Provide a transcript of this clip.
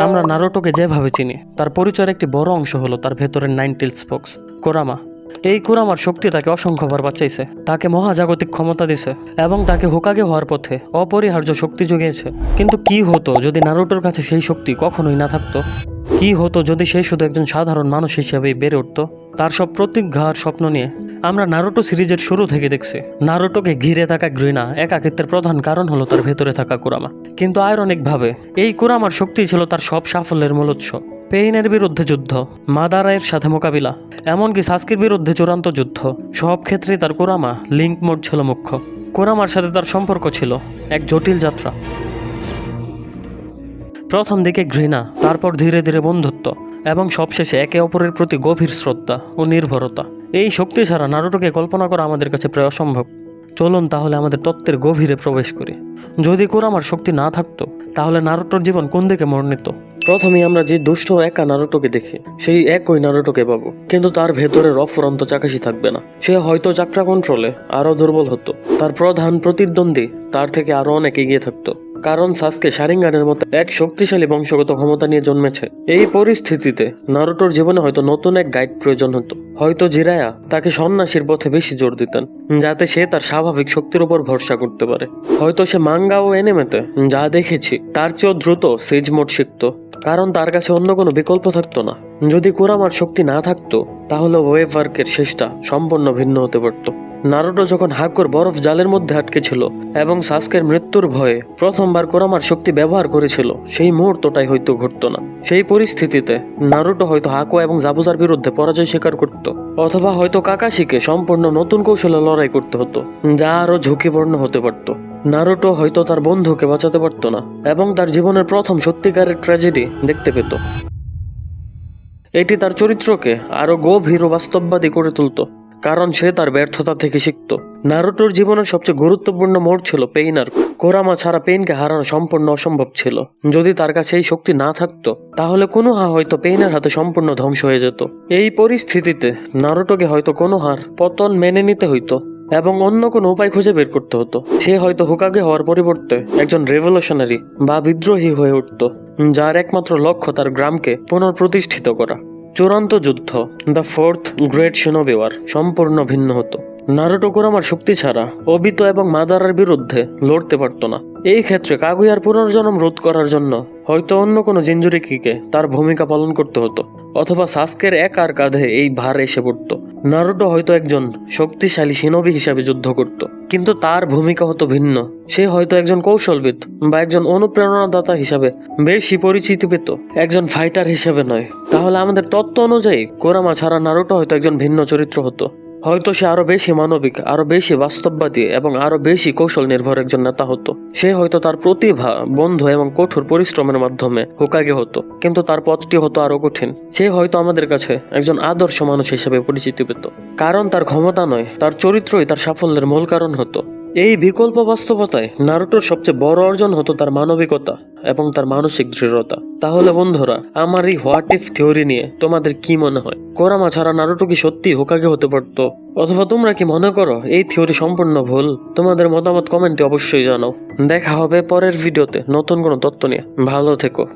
আমরা নারোটোকে যেভাবে চিনি, তার পরিচয়ের একটি বড় অংশ হলো তার ভেতরের নাইন টিলস কোরামা। এই কুরামার শক্তি তাকে অসংখ্যবার বাঁচাইছে, তাকে মহাজাগতিক ক্ষমতা দিছে, এবং তাকে হোকাগে হওয়ার পথে অপরিহার্য শক্তি জুগিয়েছে। কিন্তু কি হতো যদি নারুটোর কাছে সেই শক্তি কখনোই না থাকতো? কি হতো যদি সে শুধু একজন সাধারণ মানুষ হিসেবেই বেড়ে উঠত? তার সব প্রতিজ্ঞা আর স্বপ্ন নিয়ে আমরা নারোটো সিরিজের শুরু থেকে দেখছি। নারোটোকে ঘিরে থাকা ঘৃণা একাকিত্বের প্রধান কারণ হলো তার ভেতরে থাকা কুরামা। কিন্তু আয়রনিকভাবে, এই কুরামার শক্তি ছিল তার সব সাফল্যের মূল উৎস। পেইনের বিরুদ্ধে যুদ্ধ মাদারায়ের সাথে মোকাবিলা, এমনকি সাস্কির বিরুদ্ধে চূড়ান্ত যুদ্ধ, সব ক্ষেত্রে তার কোরামা লিঙ্ক মোড ছিল মুখ্য। কোরামার সাথে তার সম্পর্ক ছিল এক জটিল যাত্রা। প্রথম দিকে ঘৃণা, তারপর ধীরে ধীরে বন্ধুত্ব এবং সবশেষে একে অপরের প্রতি গভীর শ্রদ্ধা ও নির্ভরতা। এই শক্তি ছাড়া নারুটোকে কল্পনা করা আমাদের কাছে প্রায় অসম্ভব। চলুন তাহলে আমাদের তত্ত্বের গভীরে প্রবেশ করি। যদি কোরামার শক্তি না থাকতো, তাহলে নারুটোর জীবন কোন দিকে মর্ণিত প্রথমেই আমরা যে দুষ্ট একা নারুটোকে দেখি, সেই একই নারুটোকে পাবো। কিন্তু তার ভেতরে রফরন্ত চাকাশি থাকবে না। সে হয়তো চাকরা কন্ট্রোলে আরও দুর্বল হতো। তার প্রধান প্রতিদ্বন্দ্বী তার থেকে আরও অনেক এগিয়ে থাকতো। কারণ সাসকে শারিঙ্গানের মতো এক শক্তিশালী বংশগত ক্ষমতা নিয়ে জন্মেছে। এই পরিস্থিতিতে নারুটোর জীবনে হয়তো নতুন এক গাইড প্রয়োজন হতো। হয়তো জিরায়া তাকে সন্ন্যাসীর পথে বেশি জোর দিতেন, যাতে সে তার স্বাভাবিক শক্তির উপর ভরসা করতে পারে। হয়তো সে মাঙ্গা ও এনেমেতে যা দেখেছি, তার চেয়েও দ্রুত সেজ মোড শিখতো। কারণ তার কাছে অন্য কোনো বিকল্প থাকতো না। যদি কোরামার শক্তি না থাকতো, তাহলে ওয়েভ ওয়ার্কের শেষটা সম্পূর্ণ ভিন্ন হতে পারতো। নারুটো যখন হাকুর বরফ জালের মধ্যে আটকে ছিল এবং সাস্কের মৃত্যুর ভয়ে প্রথমবার কোরামার শক্তি ব্যবহার করেছিল, সেই মুহূর্তটাই হয়তো ঘটতো না। সেই পরিস্থিতিতে নারুটো হয়তো হাকু এবং জাবুজার বিরুদ্ধে পরাজয় স্বীকার করত, অথবা হয়তো কাকাশিকে সম্পূর্ণ নতুন কৌশলে লড়াই করতে হতো, যা আরও ঝুঁকিপূর্ণ হতে পারত। নারুটো হয়তো তার বন্ধুকে বাঁচাতে পারতো না, এবং তার জীবনের প্রথম সত্যিকারের ট্র্যাজেডি দেখতে পেত। এটি তার চরিত্রকে আরও গভীর ও বাস্তববাদী করে তুলতো। কারণ সে তার ব্যর্থতা থেকে শিখত। নারুটোর জীবনের সবচেয়ে গুরুত্বপূর্ণ মোড় ছিল পেইনার। কোরামা ছাড়া পেইনকে হারানো সম্পূর্ণ অসম্ভব ছিল। যদি তার কাছে এই শক্তি না থাকতো, তাহলে কোনো হা হয়তো পেইনের হাতে সম্পূর্ণ ধ্বংস হয়ে যেত। এই পরিস্থিতিতে নারুটোকে হয়তো কোনো হার পতন মেনে নিতে হইতো এবং অন্য কোনো উপায় খুঁজে বের করতে হতো। সে হয়তো হোকাগে হওয়ার পরিবর্তে একজন রেভলিউশনারি বা বিদ্রোহী হয়ে উঠত, যার একমাত্র লক্ষ্য তার গ্রামকে পুনঃপ্রতিষ্ঠিত করা। চূড়ান্ত যুদ্ধ দ্য ফোর্থ গ্রেট সিনোবিওয়ার সম্পূর্ণ ভিন্ন হতো। নারুটো কোরামার শক্তি ছাড়া অবিত এবং মাদারার বিরুদ্ধে লড়তে পারতো না। এই ক্ষেত্রে কাগুয়ার পুনর্জন্ম রোধ করার জন্য হয়তো অন্য কোনো জিঞ্জুরিকিকে তার ভূমিকা পালন করতে হতো, অথবা সাস্কের একার কাঁধে এই ভার এসে পড়তো। নারুটো হয়তো একজন শক্তিশালী সিনবি হিসাবে যুদ্ধ করত, কিন্তু তার ভূমিকা হতো ভিন্ন। সে হয়তো একজন কৌশলবিদ বা একজন অনুপ্রেরণাদাতা হিসাবে বেশি পরিচিতি পেত, একজন ফাইটার হিসেবে নয়। তাহলে আমাদের তত্ত্ব অনুযায়ী কোরামা ছাড়া নারুটো হয়তো একজন ভিন্ন চরিত্র হতো। হয়তো সে আরও বেশি মানবিক, আরও বেশি বাস্তববাদী এবং আরও বেশি কৌশল নির্ভর একজন নেতা হতো। সে হয়তো তার প্রতিভা, বন্ধু এবং কঠোর পরিশ্রমের মাধ্যমে হোকাগে হতো, কিন্তু তার পথটি হতো আরও কঠিন। সে হয়তো আমাদের কাছে একজন আদর্শ মানুষ হিসেবে পরিচিতি পেত। কারণ তার ক্ষমতা নয়, তার চরিত্রই তার সাফল্যের মূল কারণ হতো। এই বিকল্প বাস্তবতায় নারুটোর সবচেয়ে বড় অর্জন হতো তার মানবিকতা। এবং তার মানসিক দৃঢ়তা। তাহলে বন্ধুরা, আমার এই হোয়াট ইফ থিওরি নিয়ে তোমাদের কি মনে হয়? কোরামা ছাড়া নারুটো কি সত্যি হোকাগে হতে পারত? অথবা তোমরা কি মনে করো, এই থিওরি সম্পূর্ণ ভুল? তোমাদের মতামত কমেন্টে অবশ্যই জানাও। দেখা হবে পরের ভিডিওতে নতুন কোনো তত্ত্ব নিয়ে। ভালো থেকো।